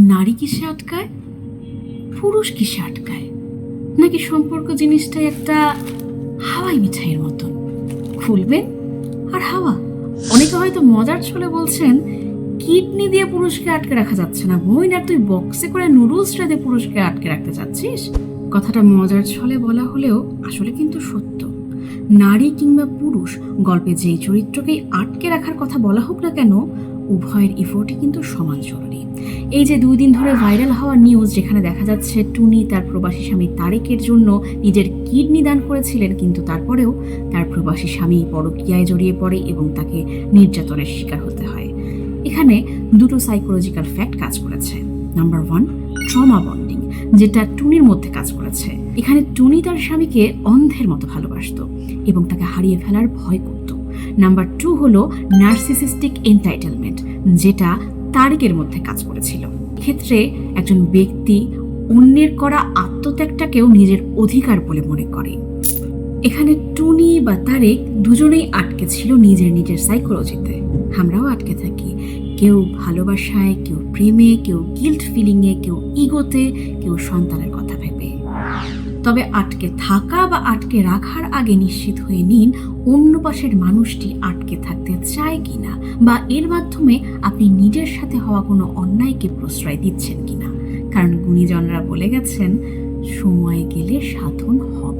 নারী কিসে আটকায়? পুরুষ কিসে আটকায়? নাকি সম্পর্ক জিনিসটাই একটা হাওয়াই মিঠাইয়ের মতন? খুলবেন? আর হাওয়া? অনেকে হয়তো মজার ছলে বলছেন, কিডনি দিয়ে পুরুষকে আটকে রাখা যাচ্ছে না বই না তুই বক্সে করে নুডলস রেঁধে পুরুষকে আটকে রাখতে চাচ্ছিস কথাটা মজার ছলে বলা হলেও আসলে কিন্তু সত্য। নারী কিংবা পুরুষ, গল্পে যেই চরিত্রকেই আটকে রাখার কথা বলা হোক না কেন উভয়ের ইফোর্টই কিন্তু সমান জরুরি। এই যে দুই দিন ধরে ভাইরাল হওয়া নিউজ যেখানে দেখা যাচ্ছে টুনি তার প্রবাসী স্বামী তারেকের জন্য নিজের কিডনি দান করেছিলেন, কিন্তু তারপরেও তার প্রবাসী স্বামী পরকীয়ায় জড়িয়ে পড়ে এবং তাকে নির্যাতনের শিকার হতে হয়। এখানে দুটো সাইকোলজিক্যাল ফ্যাক্ট কাজ করেছে। নাম্বার ওয়ান ট্রমা বন্ডিং যেটা টুনির মধ্যে কাজ করেছে। এখানে টুনি তার স্বামীকে অন্ধের মতো ভালোবাসতো এবং তাকে হারিয়ে ফেলার ভয় করত। নাম্বার টু হলো নার্সিসিস্টিক এন্টাইটেলমেন্ট যেটা তারিকের মধ্যে কাজ করেছিল। ক্ষেত্রে একজন ব্যক্তি অন্যের করা আত্মত্যাগটাকেও নিজের অধিকার বলে মনে করে। এখানে টুনি বা তারেক দুজনেই আটকে ছিল নিজের নিজের সাইকোলজিতে আমরাও আটকে থাকি। কেউ ভালোবাসায়, কেউ প্রেমে, কেউ গিল্ট ফিলিংয়ে কেউ ইগোতে কেউ সন্তানের কথা ভেবে। তবে আটকে থাকা বা আটকে রাখার আগে নিশ্চিত হয়ে নিন অন্য পাশের মানুষটি আটকে থাকতে চায় কি না বা এর মাধ্যমে আপনি নিজের সাথে হওয়া কোনো অন্যায়কে প্রশ্রয় দিচ্ছেন কিনা। কারণ গুণীজনরা বলে গেছেন, সময় গেলে সাধন হবে। না